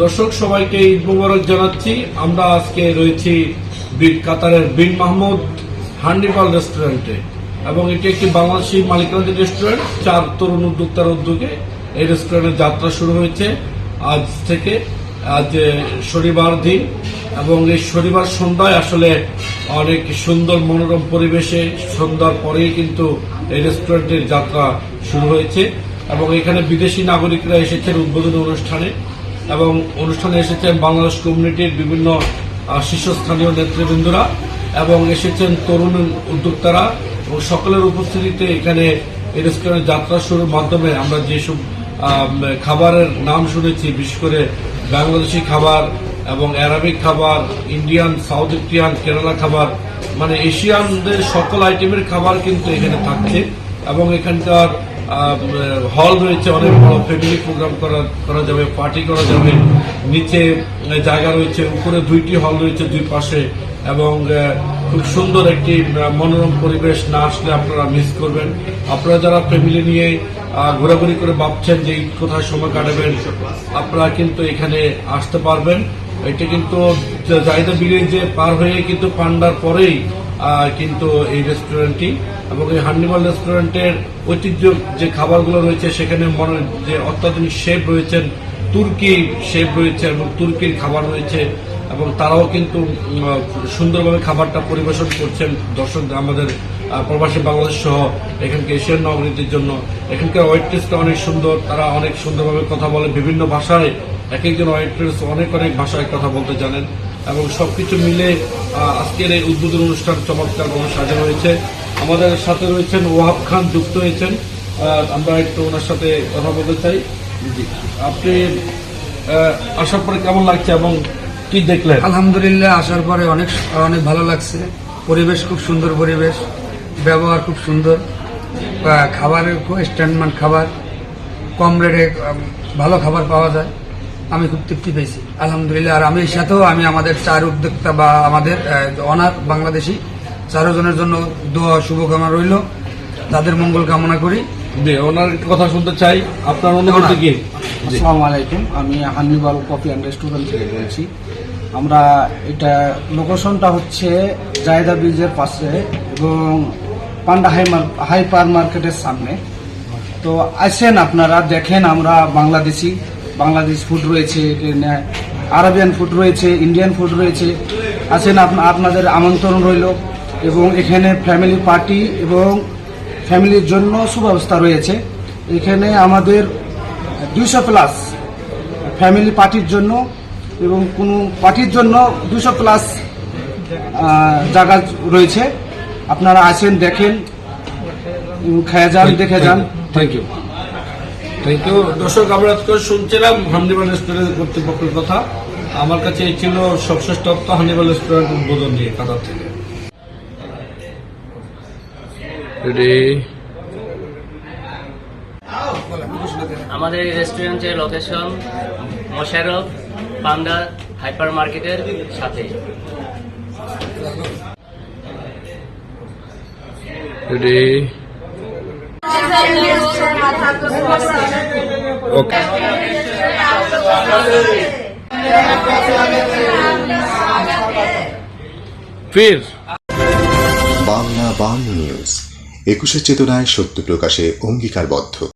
দর্শক, সবাইকে ঈদ মুবারক জানাচ্ছি। আমরা আজকে রয়েছি বীর কাতারের বিন মাহমুদ হান্ডিপাল রেস্টুরেন্টে এবং এটি একটি বাংলাদেশি মালিকানাধীন রেস্টুরেন্ট। চার তরুণ উদ্যোক্তার উদ্যোগে এই রেস্টুরেন্টের যাত্রা শুরু হয়েছে। আজ থেকে, আজ শনিবার দিন এবং এই শনিবার সন্ধ্যায় আসলে অনেক সুন্দর মনোরম পরিবেশে সন্ধ্যার পরেই কিন্তু এই রেস্টুরেন্টের যাত্রা শুরু হয়েছে এবং এখানে বিদেশি নাগরিকরা এসেছেন উদ্বোধনী অনুষ্ঠানে। এবং অনুষ্ঠানে এসেছেন বাংলাদেশ কমিউনিটির বিভিন্ন শীর্ষস্থানীয় নেতৃবৃন্দরা এবং এসেছেন তরুণ উদ্যোক্তারা এবং সকলের উপস্থিতিতে এখানে এই রেস্টুরেন্টের যাত্রা শুরুর মাধ্যমে আমরা যেসব খাবারের নাম শুনেছি, বিশেষ করে বাংলাদেশি খাবার এবং অ্যারাবিক খাবার, ইন্ডিয়ান, সাউথ ইন্ডিয়ান, কেরালা খাবার মানে এশিয়ানদের সকল আইটেমের খাবার কিন্তু এখানে থাকছে এবং এখানকার হল রয়েছে, অনেক বড় ফ্যামিলি প্রোগ্রাম করা করা যাবে পার্টি করা যাবে। নিচে জায়গা রয়েছে, উপরে দুইটি হল রয়েছে দুই পাশে, এবং খুব সুন্দর একটি মনোরম পরিবেশ না আসলে আপনারা মিস করবেন। আপনারা যারা ফ্যামিলি নিয়ে ঘোরাঘুরি করে ভাবছেন যে কোথায় সময় কাটাবেন, আপনারা কিন্তু এখানে আসতে পারবেন। এটা কিন্তু জায়দা ব্রিজে পার হয়ে কিন্তু পান্ডার পরেই কিন্তু এই রেস্টুরেন্টটি এবং এই হান্ডিমাল রেস্টুরেন্টের ঐতিহ্য যে খাবারগুলো রয়েছে, সেখানে মনে যে অত্যাধুনিক শেফ রয়েছেন তুর্কি শেফ রয়েছে এবং তুর্কির খাবার রয়েছে এবং তারাও কিন্তু সুন্দরভাবে খাবারটা পরিবেশন করছেন দর্শক, আমাদের প্রবাসী বাংলাদেশ সহ এখানকে এশিয়ান নাগরিকদের জন্য। এখানকার ওয়েট্রেসটা অনেক সুন্দর, তারা অনেক সুন্দরভাবে কথা বলে, বিভিন্ন ভাষায় এক একজন ওয়েট্রেস অনেক অনেক ভাষায় কথা বলতে জানেন। এবং সবকিছু মিলে আজকের এই উদ্বোধন অনুষ্ঠান চমৎকারভাবে সাজানো হয়েছে। আমাদের সাথে রয়েছেন ওয়াহাব খান যুক্ত হয়েছেন। আমরা একটু ওনার সাথে কথা বলতে চাই। আপনি আসার পরে কেমন লাগছে এবং কি দেখলেন? আলহামদুলিল্লাহ আসার পরে অনেক অনেক ভালো লাগছে। পরিবেশ খুব সুন্দর পরিবেশ ব্যবহার খুব সুন্দর। খাবারের খুব স্ট্যান্ডার্ড খাবার কম রেটে ভালো খাবার পাওয়া যায়। আমি খুব তৃপ্তি পেয়েছি। আলহামদুলিল্লাহ আর আমি এর সাথেও আমি আমাদের চার উদ্যোক্তা বা আমাদের অনাথ বাংলাদেশি চারজনের জন্য দোয়া শুভকামনা রইল। তাদের মঙ্গল কামনা করি। ওনার কথা শুনতে চাই। আপনার অনুভূতি কি। আসসালামু আলাইকুম আমি হানিবাল কফি অ্যান্ড রেস্টুরেন্ট থেকে বলছি। আমরা এটা লোকেশনটা হচ্ছে জায়দা ব্রিজের পাশে এবং পান্ডা হাই হাইপার মার্কেটের সামনে। তো আসেন আপনারা দেখেন আমরা বাংলাদেশি বাংলাদেশ ফুড রয়েছে আরবিয়ান ফুড রয়েছে ইন্ডিয়ান ফুড রয়েছে। আসেন আপনাদের আমন্ত্রণ রইল এবং এখানে ফ্যামিলি পার্টি এবং ফ্যামিলির জন্য সুব্যবস্থা রয়েছে। এখানে আমাদের দুইশো প্লাস ফ্যামিলি পার্টির জন্য এবং কোনো পার্টির জন্য দুশো প্লাস জায়গা রয়েছে। আপনারা আসেন, দেখেন খেয়ে যান, দেখে যান। থ্যাংক ইউ থ্যাংক ইউ দর্শক আমরা শুনছিলাম হান্ডিবাল রেস্টুরেন্ট কর্তৃপক্ষের কথা। আমার কাছে এই ছিল সবশেষ তথ্য হান্ডিবাল রেস্টুরেন্ট উদ্বোধন নিয়ে কাতার থেকে আমাদের এই রেস্টুরেন্টের লোকেশন মোশারফ পান্ডা হাইপার মার্কেটের সাথে। ফির। বাংলা বাং নিউজ একুশের চেতনায় সত্য প্রকাশে অঙ্গীকারবদ্ধ।